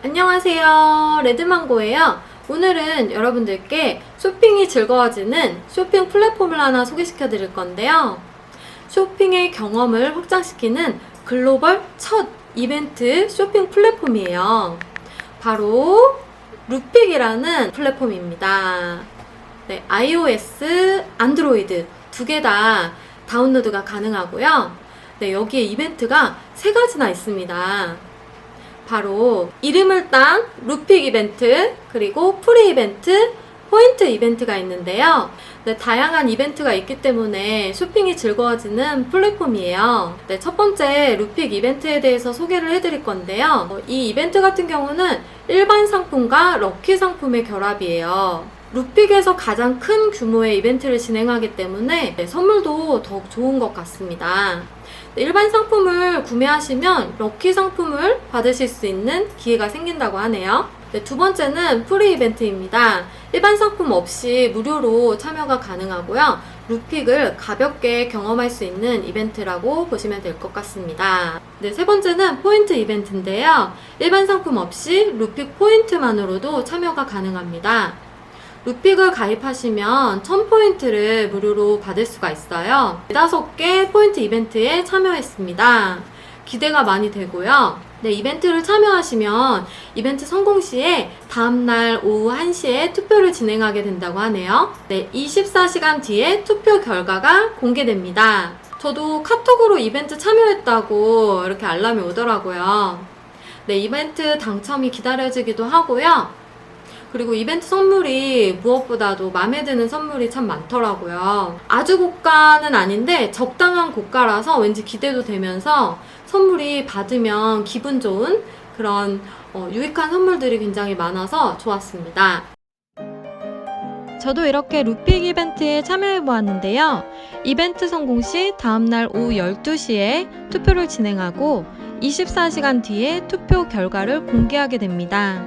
안녕하세요. 레드망고예요. 오늘은 여러분들께 쇼핑이 즐거워지는 쇼핑 플랫폼을 하나 소개시켜 드릴 건데요. 쇼핑의 경험을 확장시키는 글로벌 첫 이벤트 쇼핑 플랫폼이에요. 바로 루픽이라는 플랫폼입니다. 네, iOS, 안드로이드 두 개 다 다운로드가 가능하고요. 네, 여기에 이벤트가 세 가지나 있습니다. 바로 이름을 딴 루픽 이벤트, 그리고 프리 이벤트, 포인트 이벤트가 있는데요. 네, 다양한 이벤트가 있기 때문에 쇼핑이 즐거워지는 플랫폼이에요. 네, 첫 번째 루픽 이벤트에 대해서 소개를 해드릴 건데요. 어, 이 이벤트 같은 경우는 일반 상품과 럭키 상품의 결합이에요. 루픽에서 가장 큰 규모의 이벤트를 진행하기 때문에 네, 선물도 더욱 좋은 것 같습니다. 네, 일반 상품을 구매하시면 럭키 상품을 받으실 수 있는 기회가 생긴다고 하네요. 네, 두 번째는 프리 이벤트입니다. 일반 상품 없이 무료로 참여가 가능하고요. 루픽을 가볍게 경험할 수 있는 이벤트라고 보시면 될 것 같습니다. 네, 세 번째는 포인트 이벤트인데요. 일반 상품 없이 루픽 포인트만으로도 참여가 가능합니다. 루픽을 가입하시면 1000포인트를 무료로 받을 수가 있어요. 5개 포인트 이벤트에 참여했습니다. 기대가 많이 되고요. 네, 이벤트를 참여하시면 이벤트 성공 시에 다음날 오후 1시에 투표를 진행하게 된다고 하네요. 네, 24시간 뒤에 투표 결과가 공개됩니다. 저도 카톡으로 이벤트 참여했다고 이렇게 알람이 오더라고요. 네, 이벤트 당첨이 기다려지기도 하고요. 그리고 이벤트 선물이 무엇보다도 마음에 드는 선물이 참 많더라고요. 아주 고가는 아닌데 적당한 고가라서 왠지 기대도 되면서 선물이 받으면 기분 좋은 그런 어, 유익한 선물들이 굉장히 많아서 좋았습니다. 저도 이렇게 루픽 이벤트에 참여해 보았는데요. 이벤트 성공 시 다음날 오후 12시에 투표를 진행하고 24시간 뒤에 투표 결과를 공개하게 됩니다.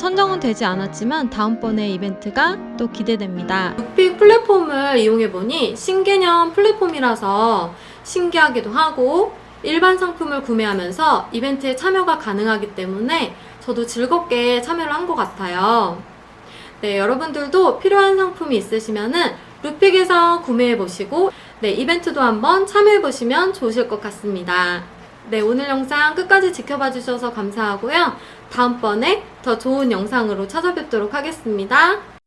선정은 되지 않았지만 다음번에 이벤트가 또 기대됩니다. 루픽 플랫폼을 이용해보니 신개념 플랫폼이라서 신기하기도 하고 일반 상품을 구매하면서 이벤트에 참여가 가능하기 때문에 저도 즐겁게 참여를 한 것 같아요. 네, 여러분들도 필요한 상품이 있으시면은 루픽에서 구매해보시고 네, 이벤트도 한번 참여해보시면 좋으실 것 같습니다. 네, 오늘 영상 끝까지 지켜봐 주셔서 감사하고요. 다음번에 더 좋은 영상으로 찾아뵙도록 하겠습니다.